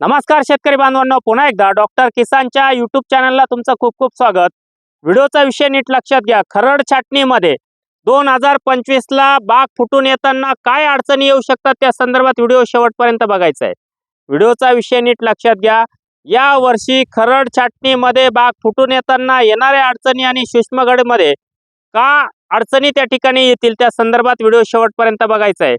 नमस्कार शेतकरी बांधवांनो पुन्हा एकदा डॉक्टर किसानच्या युट्यूब चॅनलला तुमचं खूप खूप स्वागत. व्हिडिओचा विषय नीट लक्षात घ्या. खरड छाटणीमध्ये दोन हजार पंचवीसला बाग फुटून येताना काय अडचणी येऊ शकतात त्या संदर्भात व्हिडिओ शेवटपर्यंत बघायचा आहे व्हिडिओचा विषय नीट लक्षात घ्या. या वर्षी खरड छाटणीमध्ये बाग फुटून येताना येणाऱ्या अडचणी आणि सूक्ष्मगडमध्ये का अडचणी त्या ठिकाणी येतील त्या संदर्भात व्हिडिओ शेवटपर्यंत बघायचा आहे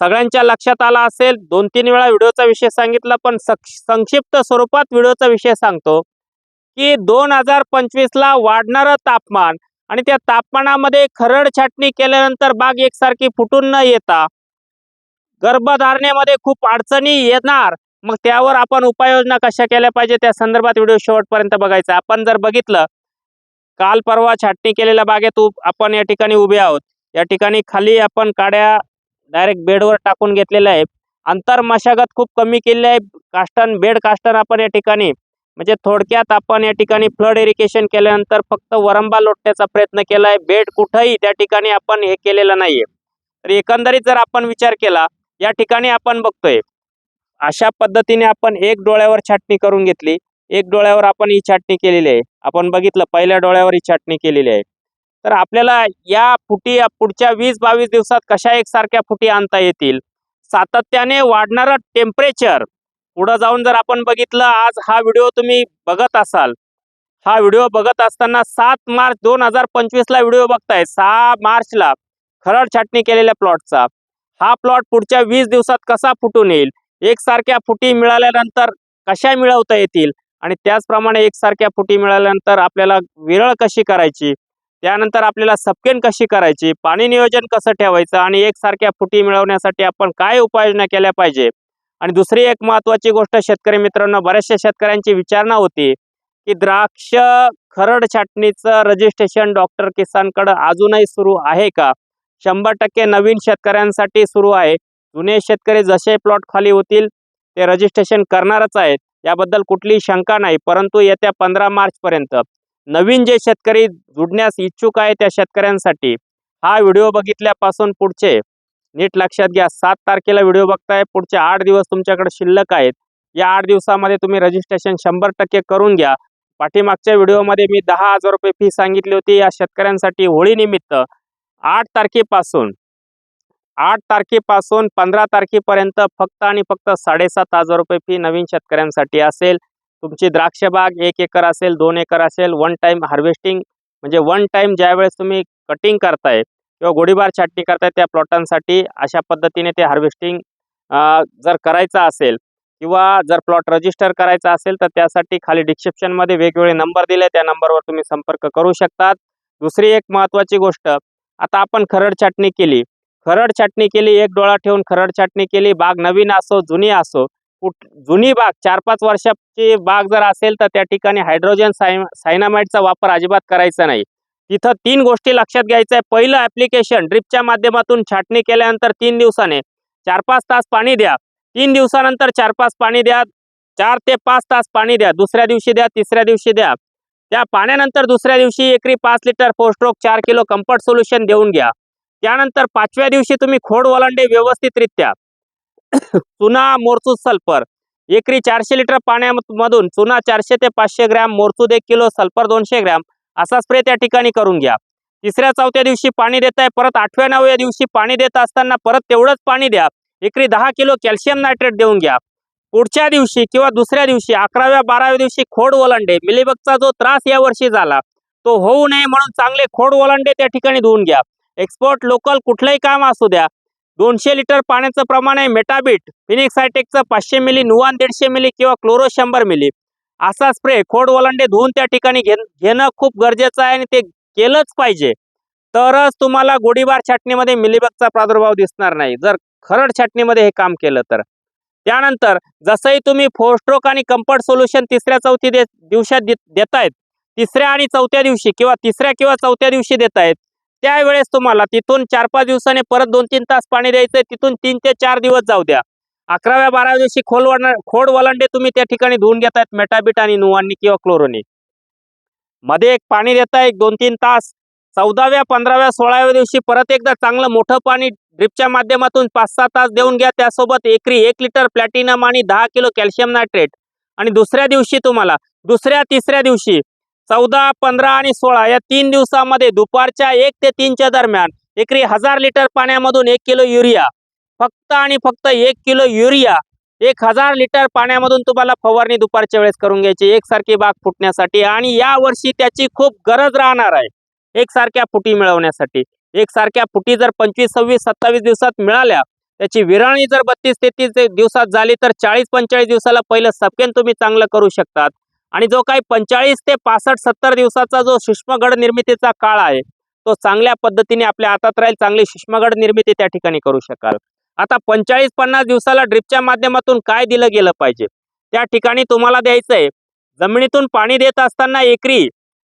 सगळ्यांच्या लक्षात आला असेल. दोन तीन वेळा व्हिडिओचा विषय सांगितला पण संक्षिप्त स्वरूपात व्हिडिओचा विषय सांगतो की दोन हजार पंचवीसला वाढणारं तापमान आणि त्या तापमानामध्ये खरड छाटणी केल्यानंतर बाग एकसारखी फुटून न येता गर्भधारणेमध्ये खूप अडचणी येणार. मग त्यावर आपण उपाययोजना कशा केल्या पाहिजे? त्या संदर्भात व्हिडिओ शेवटपर्यंत बघायचा. आपण जर बघितलं काल परवा छाटणी केलेल्या बागेत आपण या ठिकाणी उभे आहोत. या ठिकाणी खाली आपण काड्या डायरेक्ट बेडवर टाकून घेतलेलं आहे. अंतर मशागत खूप कमी केलेली आहे. काष्टन बेड काष्टन आपण या ठिकाणी म्हणजे थोडक्यात आपण या ठिकाणी फ्लड इरिगेशन केल्यानंतर फक्त वरंबा लोटण्याचा प्रयत्न केला आहे. बेड कुठंही त्या ठिकाणी आपण हे केलेलं नाहीये. तर एकंदरीत जर आपण विचार केला या ठिकाणी आपण बघतोय अशा पद्धतीने आपण एक डोळ्यावर छाटणी करून घेतली. एक डोळ्यावर आपण ही छाटणी केलेली आहे. आपण बघितलं पहिल्या डोळ्यावर ही छाटणी केलेली आहे. तर आपल्याला या फुटी पुढच्या वीस बावीस दिवसात कशा एकसारख्या फुटी आणता येतील? सातत्याने वाढणारं टेम्परेचर पुढं जाऊन जर आपण बघितलं आज हा व्हिडिओ तुम्ही बघत असाल. हा व्हिडिओ बघत असताना सात मार्च दोन हजार पंचवीसला व्हिडिओ बघताय. सहा मार्चला खरड छाटणी केलेल्या प्लॉटचा हा प्लॉट पुढच्या वीस दिवसात कसा फुटून येईल? एकसारख्या फुटी मिळाल्यानंतर कशा मिळवता येतील? आणि त्याचप्रमाणे एकसारख्या फुटी मिळाल्यानंतर आपल्याला विरळ कशी करायची? त्यानंतर आपल्याला सपकेन कशी करायची? पाणी नियोजन कसं ठेवायचं? आणि एकसारख्या फुटी मिळवण्यासाठी आपण काय उपाययोजना केल्या पाहिजे? आणि दुसरी एक महत्वाची गोष्ट शेतकरी मित्रांनो बऱ्याचशा शेतकऱ्यांची विचारणा होती की द्राक्ष खरड छाटणीचं रजिस्ट्रेशन डॉक्टर किसानकडं अजूनही सुरू आहे का? शंभर टक्के नवीन शेतकऱ्यांसाठी सुरू आहे. जुने शेतकरी जसे प्लॉट खाली होतील ते रजिस्ट्रेशन करणारच आहेत. याबद्दल कुठलीही शंका नाही परंतु येत्या पंधरा मार्चपर्यंत. नवीन जे शेतकरी जुडण्यास इच्छुक आहे त्या शेतकऱ्यांसाठी हा व्हिडिओ बघितल्यापासून पुढचे नीट लक्षात घ्या सात तारखेला व्हिडिओ बघताय पुढचे आठ दिवस तुमच्याकडे शिल्लक आहेत. या आठ दिवसामध्ये तुम्ही रजिस्ट्रेशन शंभर टक्के करून घ्या. पाठीमागच्या व्हिडिओमध्ये मी दहा हजार रुपये फी सांगितली होती या शेतकऱ्यांसाठी होळीनिमित्त आठ तारखेपासून आठ तारखेपासून पंधरा तारखेपर्यंत फक्त आणि फक्त साडेसात हजार रुपये फी नवीन शेतकऱ्यांसाठी असेल. तुमची द्राक्ष बाग एक एकर असेल दोन एकर असेल वन टाईम हार्वेस्टिंग म्हणजे वन टाईम ज्यावेळेस तुम्ही कटिंग करताय किंवा गोडीबार छाटणी करताय त्या प्लॉटांसाठी अशा पद्धतीने ते हार्वेस्टिंग जर करायचं असेल किंवा जर प्लॉट रजिस्टर करायचा असेल तर त्यासाठी खाली डिस्क्रिप्शनमध्ये वेगवेगळे नंबर दिले त्या नंबरवर तुम्ही संपर्क करू शकतात. दुसरी एक महत्त्वाची गोष्ट आता आपण खरड छाटणी केली. खरड छाटणी केली एक डोळा ठेवून खरड छाटणी केली बाग नवीन असो जुनी असो कुठ जुनी बाग चार पाच वर्षाची बाग जर असेल तर त्या ठिकाणी हायड्रोजन साय सायनामाइडचा वापर अजिबात करायचा नाही. तिथं तीन गोष्टी लक्षात घ्यायचं आहे. पहिलं ॲप्लिकेशन ड्रिपच्या माध्यमातून छाटणी केल्यानंतर तीन दिवसाने चार पाच तास पाणी द्या. तीन दिवसानंतर चार पाच पाणी द्या. चार ते पाच तास पाणी द्या. दुसऱ्या दिवशी द्या तिसऱ्या दिवशी द्या. त्या पाण्यानंतर दुसऱ्या दिवशी एकरी पाच लिटर फोस्ट्रोक चार किलो कम्फर्ट सोल्युशन देऊन घ्या. त्यानंतर पाचव्या दिवशी तुम्ही खोड वलांडे व्यवस्थितरित्या. चुना मोरचूद सल्फर. एकरी चारशे लिटर पाण्यामधून चुना चारशे ते पाचशे ग्रॅम मोरचूद एक किलो सल्फर दोनशे ग्रॅम असा स्प्रे त्या ठिकाणी करून घ्या. तिसऱ्या चौथ्या दिवशी पाणी देताय परत आठव्या नवव्या दिवशी पाणी देत असताना परत तेवढंच पाणी द्या. एकरी दहा किलो कॅल्शियम नायट्रेट देऊन घ्या. पुढच्या दिवशी किंवा दुसऱ्या दिवशी अकराव्या बाराव्या दिवशी खोड ओलांडे मिलीबगचा जो त्रास या वर्षी झाला तो होऊ नये म्हणून चांगले खोड ओलांडे त्या ठिकाणी धुवून घ्या. एक्सपोर्ट लोकल कुठलंही काम असू द्या दोनशे लिटर पाण्याचं प्रमाण आहे मेटाबीट फिनिक्स हायटेकचं पाचशे मिली नुवान दीडशे मिली किंवा क्लोरो शंभर मिली. असा स्प्रे खोड ओलांडे धुवून त्या ठिकाणी घे घेणं खूप गरजेचं आहे आणि ते केलंच पाहिजे. तरच तुम्हाला गोडीबार छाटणीमध्ये मिलीबगचा प्रादुर्भाव दिसणार नाही. जर खरड छाटणीमध्ये हे काम केलं तर. त्यानंतर जसंही तुम्ही फोर स्ट्रोक आणि कम्फर्ट सोल्युशन तिसऱ्या चौथी दे दिवसात दे देतायत तिसऱ्या आणि चौथ्या दिवशी किंवा तिसऱ्या किंवा चौथ्या दिवशी देतायत त्यावेळेस तुम्हाला तिथून चार पाच दिवसाने परत दोन तीन तास पाणी द्यायचंय. तिथून तीन ते चार दिवस जाऊ द्या. अकराव्या बाराव्या दिवशी खोल वळण खोड वलांडे तुम्ही त्या ठिकाणी धुवून घेतायत मेटाबीट आणि नुवांनी किंवा क्लोरोनी. मध्ये एक पाणी देताय एक दोन तीन तास. चौदाव्या पंधराव्या सोळाव्या दिवशी परत एकदा चांगलं मोठं पाणी ड्रिपच्या माध्यमातून पाच सहा तास देऊन घ्या. त्यासोबत एकरी एक लिटर प्लॅटिनम आणि दहा किलो कॅल्शियम नायट्रेट. आणि दुसऱ्या दिवशी तुम्हाला दुसऱ्या तिसऱ्या दिवशी चौदा पंधरा आणि सोळा या तीन दिवसामध्ये दुपारच्या एक ते तीनच्या दरम्यान एकरी हजार लिटर पाण्यामधून एक किलो युरिया फक्त आणि फक्त एक किलो युरिया एक हजार लिटर पाण्यामधून तुम्हाला फवारणी दुपारच्या वेळेस करून घ्यायची. एकसारखी बाग फुटण्यासाठी आणि या वर्षी त्याची खूप गरज राहणार आहे एकसारख्या फुटी मिळवण्यासाठी. एकसारख्या फुटी जर पंचवीस सव्वीस सत्तावीस दिवसात मिळाल्या त्याची विरळणी जर बत्तीस तेहतीस दिवसात झाली तर चाळीस पंचेचाळीस दिवसाला पहिलं सपकेन तुम्ही चांगलं करू शकतात. आणि जो काही पंचेचाळीस ते पासष्ट सत्तर दिवसाचा जो सूक्ष्मगड निर्मितीचा काळ आहे तो चांगल्या पद्धतीने आपल्या हातात राहील चांगली सूक्ष्मगड निर्मिती त्या ठिकाणी करू शकाल. आता पंचेचाळीस पन्नास दिवसाला ड्रिपच्या माध्यमातून काय दिलं गेलं पाहिजे? त्या ठिकाणी तुम्हाला द्यायचं आहे जमिनीतून पाणी देत असताना एकरी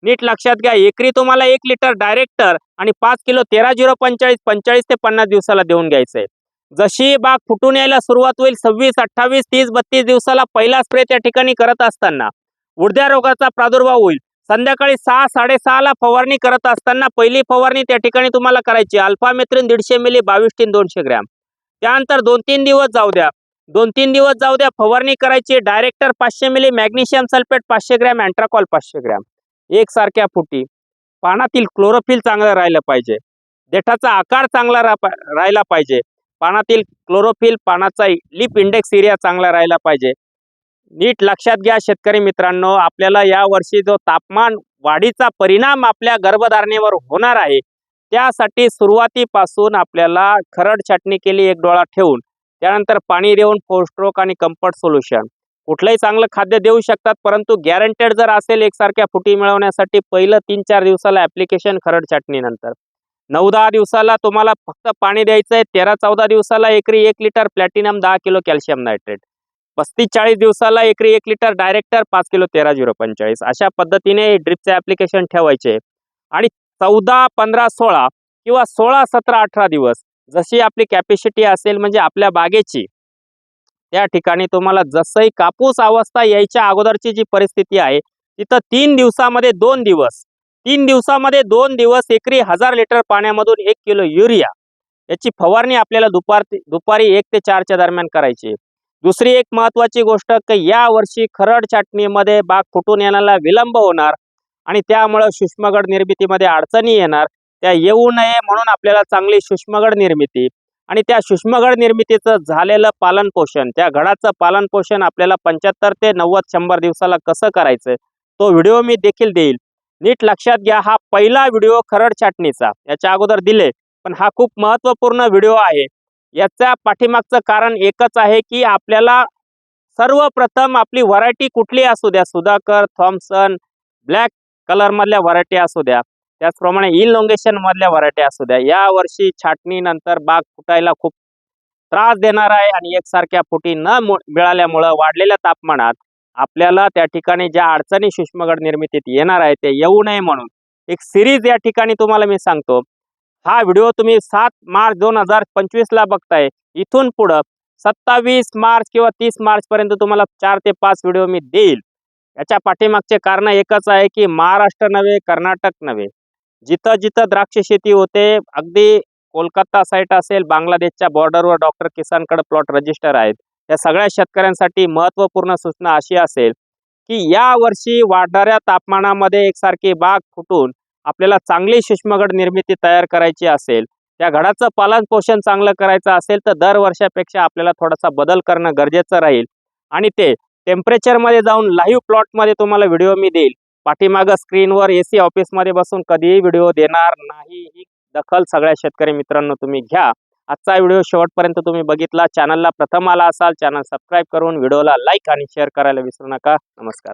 नीट लक्षात घ्या एकरी तुम्हाला एक लिटर डायरेक्टर आणि पाच किलो तेरा झिरो पंचेचाळीस पंचेचाळीस ते पन्नास दिवसाला देऊन घ्यायचं आहे जशी बाग फुटून यायला सुरुवात होईल सव्वीस अठ्ठावीस तीस बत्तीस दिवसाला पहिला स्प्रे त्या ठिकाणी करत असताना उडद्या रोगाचा प्रादुर्भाव होईल. संध्याकाळी सहा साडेसहाला फवारणी करत असताना पहिली फवारणी त्या ठिकाणी तुम्हाला करायची. अल्फामेत्रिन दीडशे मिली बावीस टीन दोनशे ग्रॅम. त्यानंतर दोन तीन दिवस जाऊ द्या. दोन तीन दिवस जाऊ द्या. फवारणी करायची डायरेक्टर पाचशे मिली मॅग्नेशियम सल्फेट पाचशे ग्रॅम अँट्राकॉल पाचशे ग्रॅम. एकसारख्या फुटी. पानातील क्लोरोफिल चांगलं राहिलं पाहिजे. देठाचा आकार चांगला राहिला पाहिजे. पानातील क्लोरोफिल पानाचा लिप इंडेक्स एरिया चांगला राहिला पाहिजे. नीट लक्षात घ्या शेतकरी मित्रांनो आपल्याला या वर्षी जो तापमान वाढीचा परिणाम आपल्या गर्भधारणेवर होणार आहे त्यासाठी सुरुवातीपासून आपल्याला खरड छाटणी केली एक डोळा ठेवून त्यानंतर पाणी देऊन फोस्ट्रोक आणि कम्फर्ट सोल्युशन कुठलंही चांगलं खाद्य देऊ शकतात परंतु गॅरंटेड जर असेल एकसारख्या फुटी मिळवण्यासाठी पहिलं तीन चार दिवसाला ॲप्लिकेशन खरड छाटणीनंतर. नऊ दहा दिवसाला तुम्हाला फक्त पाणी द्यायचं आहे तेरा चौदा दिवसाला एकरी एक लिटर प्लॅटिनम दहा किलो कॅल्शियम नायट्रेट पस्तीस चाळीस दिवसाला एकरी एक लिटर डायरेक्टर पाच किलो तेरा झिरो पंचेचाळीस. अशा पद्धतीने ड्रिपचे ॲप्लिकेशन ठेवायचे. आणि चौदा पंधरा सोळा किंवा सोळा सतरा अठरा दिवस जशी आपली कॅपॅसिटी असेल म्हणजे आपल्या बागेची त्या ठिकाणी तुम्हाला जसंही कापूस अवस्था यायच्या अगोदरची जी परिस्थिती आहे तिथं तीन दिवसामध्ये दोन दिवस तीन दिवसामध्ये दोन दिवस एकरी हजार लिटर पाण्यामधून एक किलो युरिया याची फवारणी आपल्याला दुपार दुपारी एक ते चारच्या दरम्यान करायची. दुसरी एक महत्वाची गोष्ट की या वर्षी खरड छाटणीमध्ये बाग फुटून येण्याला विलंब होणार आणि त्यामुळं सूक्ष्मगड निर्मितीमध्ये अडचणी येणार. त्या येऊ नये म्हणून आपल्याला चांगली सूक्ष्मगड निर्मिती आणि त्या सूक्ष्मगड निर्मितीचं झालेलं पालन पोषण त्या घडाचं पालन पोषण आपल्याला पंच्याहत्तर ते नव्वद शंभर दिवसाला कसं करायचं तो व्हिडिओ मी देखील देईल. नीट लक्षात घ्या हा पहिला व्हिडिओ खरड छाटणीचा याच्या अगोदर दिले पण हा खूप महत्त्वपूर्ण व्हिडिओ आहे. याच्या पाठीमागचं कारण एकच आहे की आपल्याला सर्वप्रथम आपली व्हरायटी कुठली असू द्या सुधाकर थॉम्सन ब्लॅक कलरमधल्या व्हरायटी असू द्या. त्याचप्रमाणे इलॉंगेशन मधल्या व्हरायटी असू द्या. या वर्षी छाटणीनंतर बाग फुटायला खूप त्रास देणार आहे आणि एकसारख्या फुटी न मु- मिळाल्यामुळं वाढलेल्या तापमानात आपल्याला त्या ठिकाणी ज्या अडचणी सूक्ष्मगड निर्मितीत येणार आहे ते येऊ नये म्हणून एक सिरीज या ठिकाणी तुम्हाला मी सांगतो. हा व्हिडिओ तुम्ही सात मार्च दोन हजार पंचवीसला बघताय. इथून पुढं सत्तावीस मार्च किंवा तीस मार्च पर्यंत तुम्हाला चार ते पाच व्हिडिओ मी देईल. याच्या पाठीमागचे कारण एकच आहे की महाराष्ट्र नव्हे कर्नाटक नव्हे. जिथं जिथं द्राक्ष शेती होते अगदी कोलकाता साईट असेल बांगलादेशच्या बॉर्डरवर डॉक्टर किसानकडे प्लॉट रजिस्टर आहेत. या सगळ्या शेतकऱ्यांसाठी महत्त्वपूर्ण सूचना अशी असेल की या वर्षी वाढणाऱ्या तापमानामध्ये एकसारखी बाग फुटून आपल्याला चांगली सूक्ष्मगड निर्मिती तयार करायची असेल त्या घडाचं पालन पोषण चांगलं करायचं असेल तर दर वर्षापेक्षा आपल्याला थोडासा बदल करणं गरजेचं राहील. आणि ते टेम्परेचरमध्ये जाऊन लाईव्ह प्लॉटमध्ये तुम्हाला व्हिडिओ मी देईल. पाठीमागं स्क्रीनवर ए सी ऑफिसमध्ये बसून कधीही व्हिडिओ देणार नाही ही दखल सगळ्या शेतकरी मित्रांनो तुम्ही घ्या. आजचा व्हिडिओ शेवटपर्यंत तुम्ही बघितला चॅनलला प्रथम आला असाल चॅनल सबस्क्राईब करून व्हिडिओला लाईक आणि शेअर करायला विसरू नका. नमस्कार.